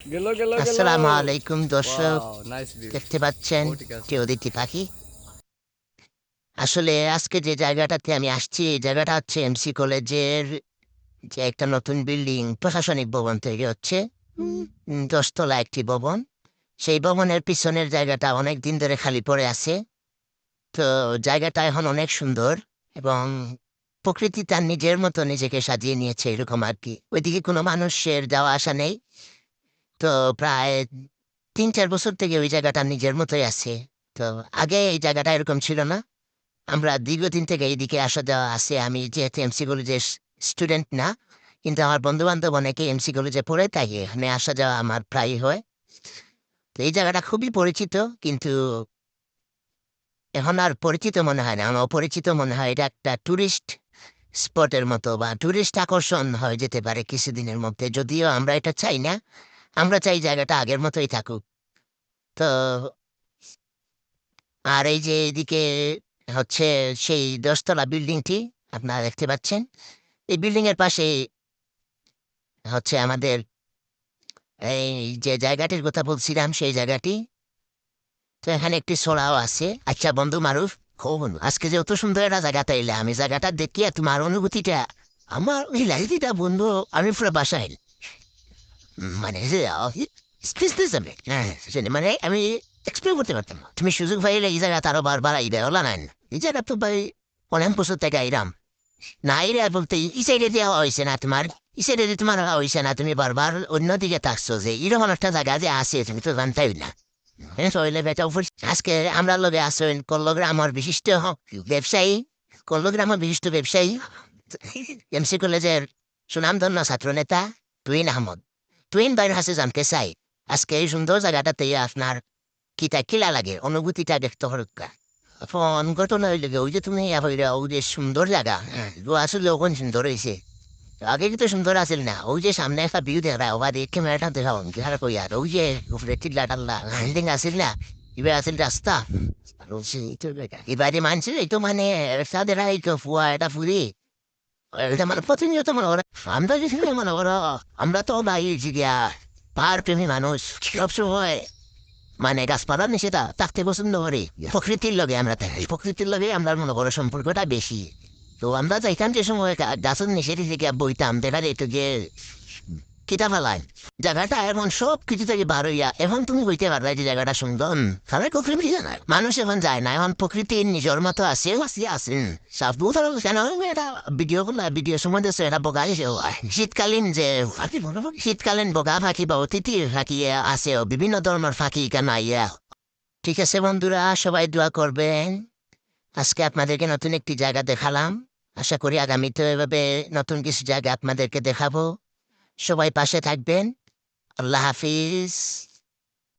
আসসালামু আলাইকুম দর্শক। দেখতে পাচ্ছেন। যে অদিতি পাখি? আসলে আজকে যে জায়গাটাতে আমি আসছি এই জায়গাটা হচ্ছে এমসি কলেজের যে একটা নতুন বিল্ডিং প্রশাসনিক ভবন তৈরি হচ্ছে। দশতলা একটি ভবন। সেই ভবনের পিছনের জায়গাটা অনেক দিন ধরে খালি পড়ে আছে। তো জায়গাটা এখন অনেক সুন্দর এবং প্রকৃতি তার নিজের মতো নিজেকে সাজিয়ে নিয়েছে এরকম আর কি। ওইদিকে কোনো মানুষের যাওয়া আসা নেই। তো প্রায় তিন, চার বছর থেকে ওই জায়গাটা নিজের মতোই আছে। তো আগে এই জায়গাটা এরকম ছিল না। আমরা দীর্ঘদিন থেকে এইদিকে আসা যাওয়া আছে। আমি যেহেতু এমসি কলেজের স্টুডেন্ট না, কিন্তু আমার বন্ধু বান্ধব অনেকে এমসি কলেজে পড়ে, তাই এখানে আসা যাওয়া আমার প্রায় হয়। তো এই জায়গাটা খুবই পরিচিত, কিন্তু এখন আর পরিচিত মনে হয় না। আমার অপরিচিত মনে হয় এটা একটা টুরিস্ট স্পটের মতো বা ট্যুরিস্ট আকর্ষণ হয়ে যেতে পারে কিছুদিনের মধ্যে। যদিও আমরা এটা চাই না আমরা চাই জায়গাটা আগের মতোই থাকুক। তো আর এই যে এদিকে হচ্ছে সেই দশতলা বিল্ডিংটি, আপনারা দেখতে পাচ্ছেন। এই বিল্ডিং এর পাশে হচ্ছে আমাদের এই যে জায়গাটির কথা বলছিলাম, সেই জায়গাটি। তো এখানে একটি সোলাও আছে। আচ্ছা বন্ধু মারুফ খো বন্ধু আজকে যে অত সুন্দর একটা জায়গাটা এলে আমি জায়গাটা দেখিয়ে তোমার অনুভূতিটা, আমার ওই লাইটিটা বন্ধু, আমি পুরো বাসায় মানে যে স্পেস যাবে হ্যাঁ মানে আমি এক্সপ্লেন করতে পারতাম তুমি সুযোগ পাইলে এই জায়গা তারও বারবার আইবে ওলা নাই এই জায়গা তো ভাই অনেক বছর থেকে আইরাম না আইরা বলতে এই সাইডে দেওয়া হয়েছে না তোমার এই সাইডে দিয়ে তোমার হয়েছে না তুমি বারবার অন্যদিকে থাকছো যে এরকম একটা জায়গা যে আছে তুমি তো জানতাই না সইলে বেটা উপর আজকে আমরা লগে আসেন কল্লগ্রামের বিশিষ্ট ব্যবসায়ী কল্লগ্রামের বিশিষ্ট ব্যবসায়ী এমসি কলেজের সুনামধন্য ছাত্রনেতা তুইন আহমদ টুইন বাইর হাসে জানতে চাই আজকে এই সুন্দর জায়গাটাতে আপনার কিতা কিলা লাগে অনুভূতিটা দেখতে হরকা ফোন ঘটনা হইলে ওই যে তুমি ইয়া হইলে ওই যে সুন্দর জায়গা হ্যাঁ, আসলে ওখানে সুন্দর হয়েছে আগে কিন্তু সুন্দর আছিল না ওই যে সামনে একটা ভিউ দেখা ওবা দিয়ে ক্যামেরাটা দেখা আর কই আর ওই যে উপরে টিল্লা টাল্লা বিল্ডিং আছিল না এবার আছিল রাস্তা আর ওই যে এইটো জায়গা। এবারে মানছিল এইটো মানে তাদের ফুয়া এটা ফুরি মানে প্রতিনিয়ত মনে করো আমরা যদি মনে করো আমরা তো ভাই জিগিয়া পাহাড় প্রেমী মানুষ সবসময় মানে গাছপালা নিষেধা থাকতে পছন্দ করি প্রকৃতির লগে আমরা থাকি প্রকৃতির লগে আমরা মনে করো সম্পর্কটা বেশি তো আমরা যাইতাম যে সময় গাছের নিষেধে থেকে বইতাম দেখা যেত যে কিতা ফেলায় জায়গাটা এখন সব কিছু থেকে বার হইয়া এখন তুমি বইতে পারবে যে জায়গাটা সুন্দর। সবাই প্রকৃতি জানা মানুষ এখন যায় না এখন প্রকৃতির নিজের মতো আছে আছে আছেন সাফ বহুত কেন এটা ভিডিও করলা ভিডিও দিচ্ছে এটা বগা এসে শীতকালীন যে শীতকালীন বগা ফাঁকি বা অতিথি ফাঁকি আছে বিভিন্ন ধরনের ফাঁকি কেন আইয়া ঠিক আছে বন্ধুরা সবাই দোয়া করবেন। আজকে আপনাদেরকে নতুন একটি জায়গা দেখালাম। আশা করি আগামীতে এভাবে নতুন কিছু জায়গা আপনাদেরকে দেখাবো। সবাই পাশে থাকবেন আল্লাহ হাফিজ